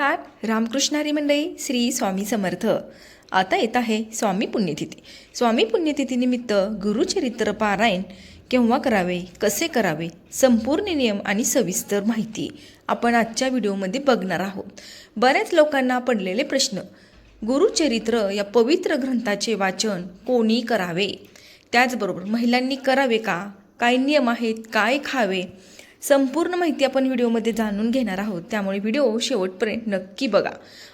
नमस्कार रामकृष्णारी मंडळी श्री स्वामी समर्थ. आता येत आहे स्वामी पुण्यतिथी. स्वामी पुण्यतिथीनिमित्त गुरुचरित्र पारायण केव्हा करावे कसे करावे संपूर्ण नियम आणि सविस्तर माहिती आपण आजच्या व्हिडिओमध्ये बघणार आहोत. बऱ्याच लोकांना पडलेले प्रश्न गुरुचरित्र या पवित्र ग्रंथाचे वाचन कोणी करावे? त्याचबरोबर महिलांनी करावे का? काय नियम आहेत? काय खावे? संपूर्ण माहिती आपण व्हिडिओमध्ये जाणून घेणार आहोत. त्यामुळे व्हिडिओ शेवटपर्यंत नक्की बघा.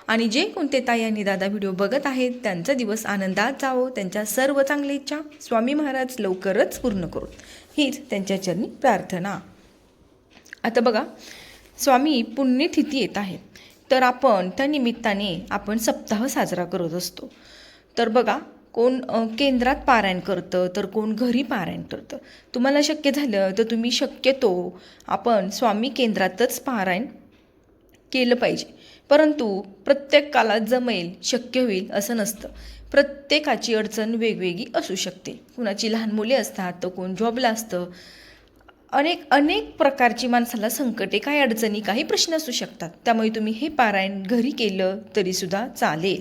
आणि जे कोणते ताई आणि दादा व्हिडिओ बघत आहेत त्यांचा दिवस आनंदात जावो. त्यांच्या सर्व चांगल्या इच्छा स्वामी महाराज लवकरच पूर्ण करू. हीच त्यांच्या चरणी प्रार्थना. आता बघा स्वामी पुण्यतिथी येत आहेत. तर आपण त्या निमित्ताने आपण सप्ताह साजरा करत असतो. तर बघा कोण केंद्रात पारायण करतं तर कोण घरी पारायण करतं. तुम्हाला शक्य झालं तर तुम्ही शक्यतो आपण स्वामी केंद्रातच पारायण केलं पाहिजे. परंतु प्रत्येक जमेल शक्य होईल असं नसतं. प्रत्येकाची अडचण वेगवेगळी असू शकते. कुणाची लहान मुले असतात तर कोण जॉबला असतं. अनेक अनेक प्रकारची माणसाला संकटे काही अडचणी काही प्रश्न असू शकतात. त्यामुळे तुम्ही हे पारायण घरी केलं तरीसुद्धा चालेल.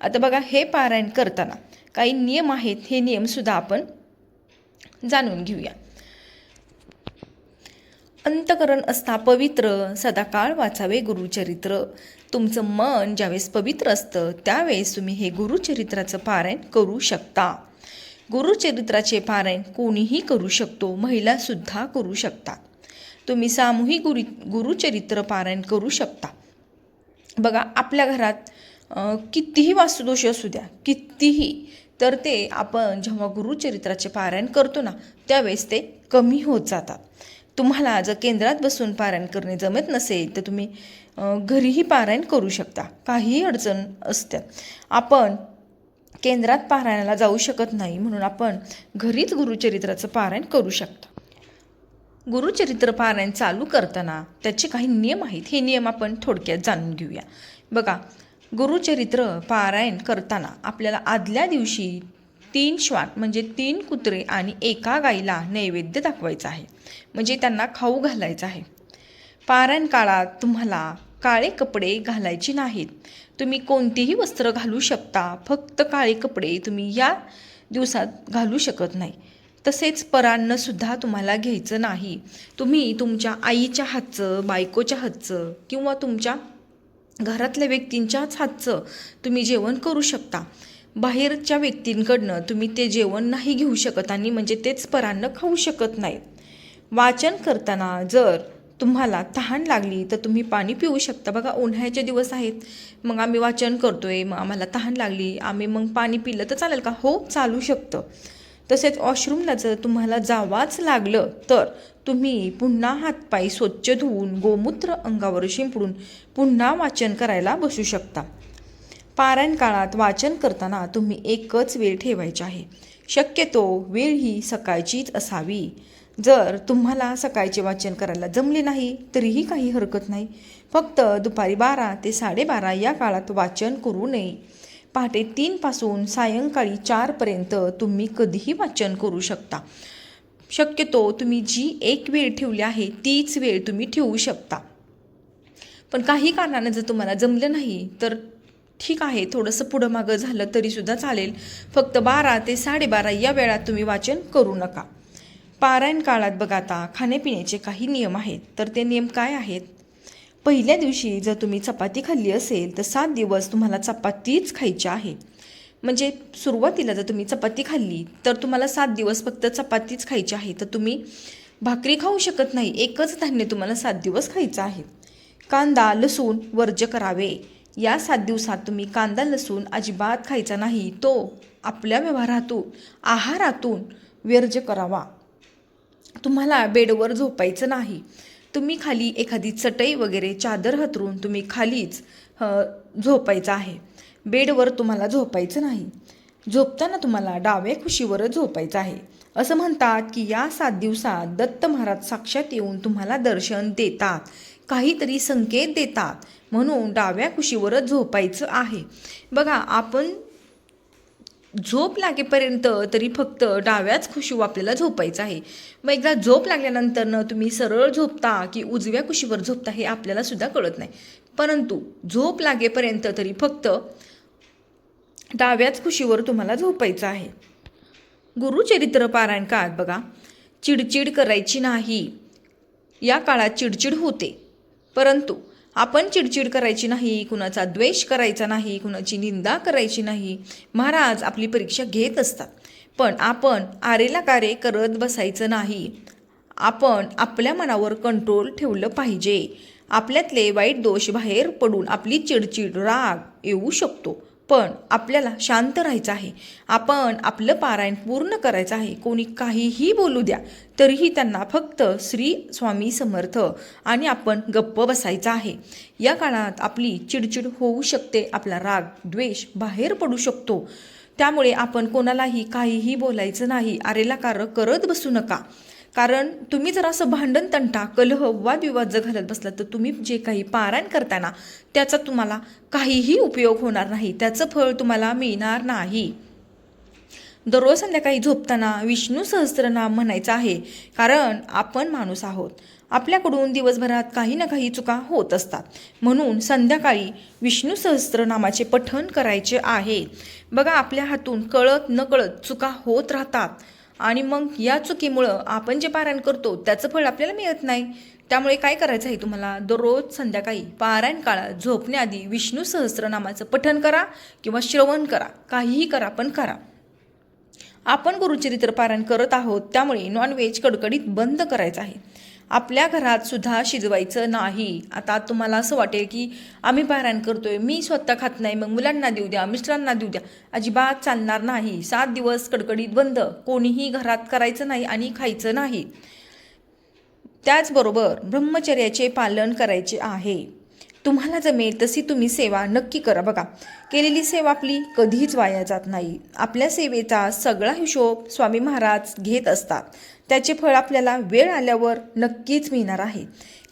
आता बघा हे पारायण करताना काही नियम आहेत हे नियमसुद्धा आपण जाणून घेऊया. अंतकरण असता पवित्र सदाकाळ वाचावे गुरुचरित्र. तुमचं मन ज्यावेळेस पवित्र असतं त्यावेळेस तुम्ही हे गुरुचरित्राचं पारायण करू शकता. गुरुचरित्राचे पारायण कोणीही करू शकतो महिलासुद्धा करू शकतात तुम्ही सामूहिक गुरु गुरुचरित्र पारायण करू शकता. बघा आपल्या घरात कितीही वास्तुदोष असू द्या कितीही तर ते आपण जेव्हा गुरुचरित्राचे पारायण करतो ना त्यावेळेस ते कमी होत जातात. तुम्हाला जर केंद्रात बसून पारायण करणे जमत नसेल तर तुम्ही घरीही पारायण करू शकता. काहीही अडचण असते. आपण केंद्रात पारायणाला जाऊ शकत नाही म्हणून आपण घरीच गुरुचरित्राचं पारायण करू शकता. गुरुचरित्र पारायण चालू करताना त्याचे काही नियम आहेत. हे नियम आपण थोडक्यात जाणून घेऊया. बघा गुरुचरित्र पारायण करताना आपल्याला आदल्या दिवशी तीन श्वान म्हणजे तीन कुत्रे आणि एका गाईला नैवेद्य दाखवायचा आहे. म्हणजे त्यांना खाऊ घालायचा आहे. पारायण काळात तुम्हाला काळे कपडे घालायचे नाहीत. तुम्ही कोणतेही वस्त्र घालू शकता फक्त काळे कपडे तुम्ही या दिवसात घालू शकत नाही. तसेच परान्नसुद्धा तुम्हाला घ्यायचं नाही. तुम्ही तुमच्या आईच्या हातचं बायकोच्या हातचं किंवा तुमच्या घरातल्या व्यक्तींच्याच हातचं तुम्ही जेवण करू शकता. बाहेरच्या व्यक्तींकडनं तुम्ही ते जेवण नाही घेऊ शकत आणि म्हणजे तेच परांना खाऊ शकत नाहीत वाचन करताना जर तुम्हाला तहान लागली तर तुम्ही पाणी पिऊ शकता. बघा उन्हाळ्याचे दिवस आहेत. मग आम्ही वाचन करतोय मग आम्हाला तहान लागली. आम्ही मग पाणी पिलं तर चालेल का? हो चालू शकतं. तसेच वॉशरूमला जर तुम्हाला जावाच लागलं तर तुम्ही पुन्हा हातपाय स्वच्छ धुवून गोमूत्र अंगावर शिंपडून पुन्हा वाचन करायला बसू शकता. पारायण काळात वाचन करताना तुम्ही एकच वेळ ठेवायची आहे. शक्यतो वेळ ही सकाळचीच असावी. जर तुम्हाला सकाळचे वाचन करायला जमले नाही तरीही काही हरकत नाही. फक्त दुपारी बारा ते साडेबारा या काळात वाचन करू नये. पहाटे तीनपासून सायंकाळी चारपर्यंत तुम्ही कधीही वाचन करू शकता. शक्यतो तुम्ही जी एक वेळ ठेवली आहे तीच वेळ तुम्ही ठेवू शकता. पण काही कारणानं जर तुम्हाला जमलं नाही तर ठीक आहे थोडंसं पुढं मागं झालं तरीसुद्धा चालेल. फक्त बारा ते साडेबारा या वेळात तुम्ही वाचन करू नका. पारायण काळात बघा आता खाण्यापिण्याचे काही नियम आहेत. तर ते नियम काय आहेत? पहिल्या दिवशी जर तुम्ही चपाती खाल्ली असेल तर सात दिवस तुम्हाला चपातीच खायची आहे म्हणजे सुरुवातीला जर तुम्ही चपाती खाल्ली तर तुम्हाला सात दिवस फक्त चपातीच खायची आहे तर तुम्ही भाकरी खाऊ शकत नाही एकच धान्य तुम्हाला सात दिवस खायचं आहे. कांदा लसूण वर्ज्य करावे. या सात दिवसात तुम्ही कांदा लसूण अजिबात खायचा नाही. तो आपल्या व्यवहारातून आहारातून वर्ज्य करावा. तुम्हाला बेडवर झोपायचं नाही. तुम्ही खाली एखादी चटई वगैरे चादर हतरून तुम्ही खालीच झोपायचं आहे. बेडवर तुम्हाला झोपायचं नाही. झोपताना तुम्हाला डाव्या खुशीवरच झोपायचं आहे. असं म्हणतात की या सात दिवसात दत्त महाराज साक्षात येऊन तुम्हाला दर्शन देतात. काहीतरी संकेत देतात. म्हणून डाव्या खुशीवरच झोपायचं आहे. बघा आपण झोप लागेपर्यंत तरी फक्त डाव्याच खुशीवर आपल्याला झोपायचं आहे. मग एकदा झोप लागल्यानंतर न तुम्ही सरळ झोपता की उजव्या खुशीवर झोपता हे आपल्याला सुद्धा कळत नाही. परंतु झोप लागेपर्यंत तरी फक्त डाव्याच खुशीवर तुम्हाला झोपायचं आहे. गुरुचरित्र पारायण काळात बघा चिडचिड करायची नाही. या काळात चिडचिड होते. परंतु आपण चिडचिड करायची नाही कुणाचा द्वेष करायचा नाही कुणाची निंदा करायची नाही. महाराज आपली परीक्षा घेत असतात. पण आपण आरेला कारे करत बसायचं नाही. आपण आपल्या मनावर कंट्रोल ठेवलं पाहिजे. आपल्यातले वाईट दोष बाहेर पडून आपली चिडचिड राग येऊ शकतो. पण आपल्याला शांत राहायचं आहे. आपण आपलं पारायण पूर्ण करायचं आहे. कोणी काहीही बोलू द्या तरीही त्यांना फक्त श्री स्वामी समर्थ आणि आपण गप्प बसायचं आहे. या काळात आपली चिडचिड होऊ शकते आपला राग द्वेष बाहेर पडू शकतो. त्यामुळे आपण कोणालाही काहीही बोलायचं नाही. आरेला कार करत बसू नका. कारण तुम्ही जर असं भांडण तंटा कलह वादविवाद जर घालत बसला तर तुम्ही जे काही पारायण करताना त्याचा तुम्हाला काहीही उपयोग होणार नाही. त्याचं फळ तुम्हाला मिळणार नाही. दररोज संध्याकाळी झोपताना विष्णू सहस्त्रनाम म्हणायचं आहे. कारण आपण माणूस आहोत. आपल्याकडून दिवसभरात काही ना काही चुका होत असतात. म्हणून संध्याकाळी विष्णू सहस्त्रनामाचे पठण करायचे आहे. बघा आपल्या हातून कळत नकळत चुका होत राहतात. आणि मग या चुकीमुळं आपण जे पारायण करतो त्याचं फळ आपल्याला मिळत नाही. त्यामुळे काय करायचं आहे तुम्हाला? दररोज संध्याकाळी पारायण काळात झोपण्याआधी विष्णू सहस्रनामाचं पठण करा किंवा श्रवण करा. काहीही करा पण करा. आपण गुरुचरित्र पारायण करत आहोत त्यामुळे नॉनव्हेज कडकडीत बंद करायचं आहे. आपल्या घरात सुद्धा शिजवायचं नाही. आता तुम्हाला असं वाटेल की आम्ही पारायण करतोय मी स्वतः खात नाही मग मुलांना देऊ द्या मिस्टरांना देऊ द्या. अजिबात चालणार नाही. सात दिवस कडकडीत बंद. कोणीही घरात करायचं नाही आणि खायचं नाही. त्याचबरोबर ब्रह्मचर्याचे पालन करायचे आहे. तुम्हाला जमेल तशी तुम्ही सेवा नक्की करा. बघा केलेली सेवा आपली कधीच वाया जात नाही. आपल्या सेवेचा सगळा हिशोब स्वामी महाराज घेत असतात. त्याचे फळ आपल्याला वेळ आल्यावर नक्कीच मिळणार आहे.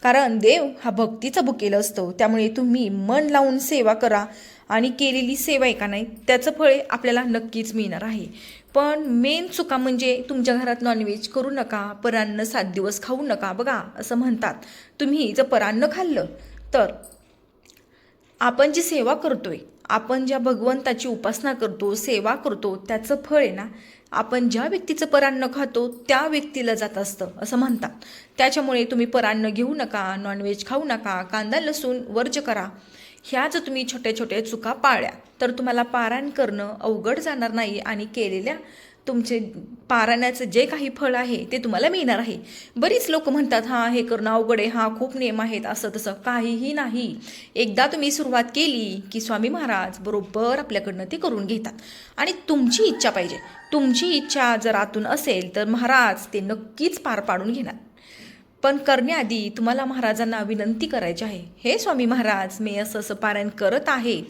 कारण देव हा भक्तीचा भुकेला असतो. त्यामुळे तुम्ही मन लावून सेवा करा आणि केलेली सेवा आहे का नाही त्याचं फळ आपल्याला नक्कीच मिळणार आहे. पण मेन चुका म्हणजे तुमच्या घरात नॉनव्हेज करू नका परान्न सात दिवस खाऊ नका बघा असं म्हणतात. तुम्ही जर परान्न खाल्लं तर आपण जी सेवा करतोय आपण ज्या भगवंताची उपासना करतो सेवा करतो त्याचं फळ आहे ना आपण ज्या व्यक्तीचं परान्न खातो त्या व्यक्तीला जात असतं असं म्हणतात. त्याच्यामुळे तुम्ही परान्न घेऊ नका नॉनव्हेज खाऊ नका कांदा लसूण वर्ज करा. ह्या जर तुम्ही छोट्या छोट्या चुका पाळल्या तर तुम्हाला पारायण करणं अवघड जाणार नाही आणि केलेल्या तुमचे पारायणाचं जे काही फळ आहे ते तुम्हाला मिळणार आहे. बरीच लोक म्हणतात हां हे करणं अवघड आहे. हा खूप नियम आहेत. असं तसं काहीही नाही. एकदा तुम्ही सुरुवात केली की स्वामी महाराज बरोबर आपल्याकडनं ते करून घेतात. आणि तुमची इच्छा पाहिजे. तुमची इच्छा जर आतून असेल तर महाराज ते नक्कीच पार पाडून घेणार. पण करण्याआधी तुम्हाला महाराजांना विनंती करायची आहे. हे स्वामी महाराज मी असं असं पारायण करत आहे.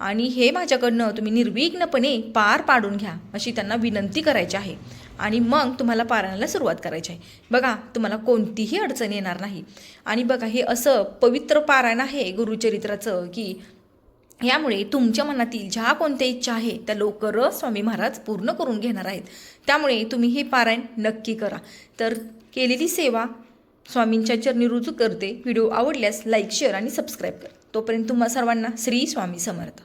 आणि हे माझ्याकडनं तुम्ही निर्विघ्नपणे पार पाडून घ्या अशी त्यांना विनंती करायची आहे. आणि मग तुम्हाला पारायणाला सुरुवात करायची आहे. बघा तुम्हाला कोणतीही अडचण येणार नाही. आणि बघा हे असं पवित्र पारायण आहे गुरुचरित्राचं की यामुळे तुमच्या मनातील ज्या कोणत्या इच्छा आहे त्या लवकर स्वामी महाराज पूर्ण करून घेणार आहेत. त्यामुळे तुम्ही हे पारायण नक्की करा. तर केलेली सेवा स्वामींच्या चरणी रुजू करते. व्हिडिओ आवडल्यास लाईक शेअर आणि सबस्क्राईब कर. तोपर्यंत तुम्हा सर्वांना श्री स्वामी समर्थ.